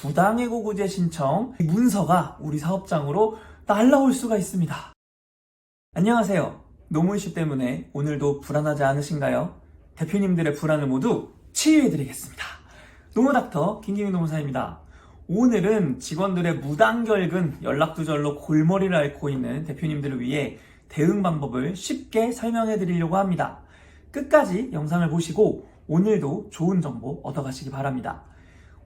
부당해고구제 신청 문서가 우리 사업장으로 날라올 수가 있습니다. 안녕하세요. 노무 이슈 때문에 오늘도 불안하지 않으신가요? 대표님들의 불안을 모두 치유해드리겠습니다. 노무닥터 김기민 노무사입니다. 오늘은 직원들의 무단결근 연락두절로 골머리를 앓고 있는 대표님들을 위해 대응 방법을 쉽게 설명해 드리려고 합니다. 끝까지 영상을 보시고 오늘도 좋은 정보 얻어가시기 바랍니다.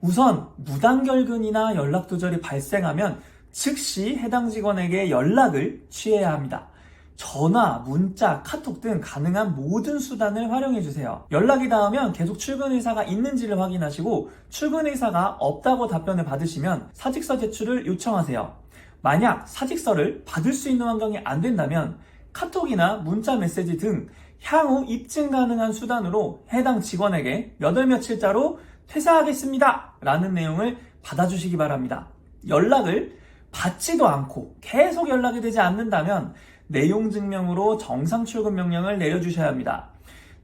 우선 무단결근이나 연락두절이 발생하면 즉시 해당 직원에게 연락을 취해야 합니다. 전화, 문자, 카톡 등 가능한 모든 수단을 활용해 주세요. 연락이 닿으면 계속 출근 의사가 있는지를 확인하시고 출근 의사가 없다고 답변을 받으시면 사직서 제출을 요청하세요. 만약 사직서를 받을 수 있는 환경이 안 된다면 카톡이나 문자 메시지 등 향후 입증 가능한 수단으로 해당 직원에게 몇월 며칠자로 퇴사하겠습니다. 라는 내용을 받아주시기 바랍니다. 연락을 받지도 않고 계속 연락이 되지 않는다면 내용 증명으로 정상 출근 명령을 내려주셔야 합니다.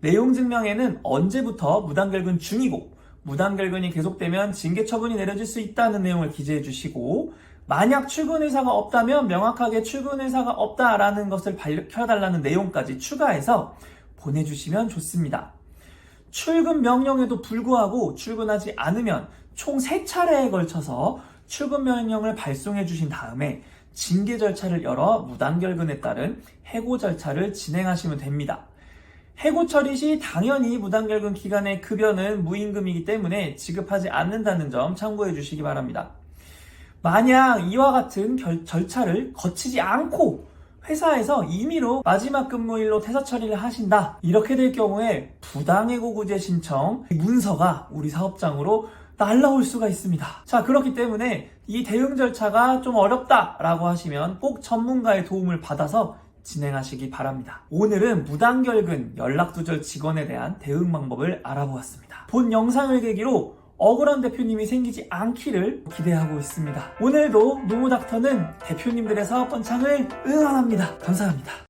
내용 증명에는 언제부터 무단결근 중이고 무단결근이 계속되면 징계 처분이 내려질 수 있다는 내용을 기재해 주시고 만약 출근 의사가 없다면 명확하게 출근 의사가 없다라는 것을 밝혀달라는 내용까지 추가해서 보내주시면 좋습니다. 출근 명령에도 불구하고 출근하지 않으면 총 3차례에 걸쳐서 출근 명령을 발송해 주신 다음에 징계 절차를 열어 무단결근에 따른 해고 절차를 진행하시면 됩니다. 해고 처리 시 당연히 무단결근 기간의 급여는 무임금이기 때문에 지급하지 않는다는 점 참고해 주시기 바랍니다. 만약 이와 같은 결- 절차를 거치지 않고 회사에서 임의로 마지막 근무일로 퇴사 처리를 하신다. 이렇게 될 경우에 부당해고구제 신청 문서가 우리 사업장으로 날라올 수가 있습니다. 자, 그렇기 때문에 이 대응 절차가 좀 어렵다라고 하시면 꼭 전문가의 도움을 받아서 진행하시기 바랍니다. 오늘은 무단결근 연락두절 직원에 대한 대응 방법을 알아보았습니다. 본 영상을 계기로 억울한 대표님이 생기지 않기를 기대하고 있습니다. 오늘도 노무닥터는 대표님들의 사업 번창을 응원합니다. 감사합니다.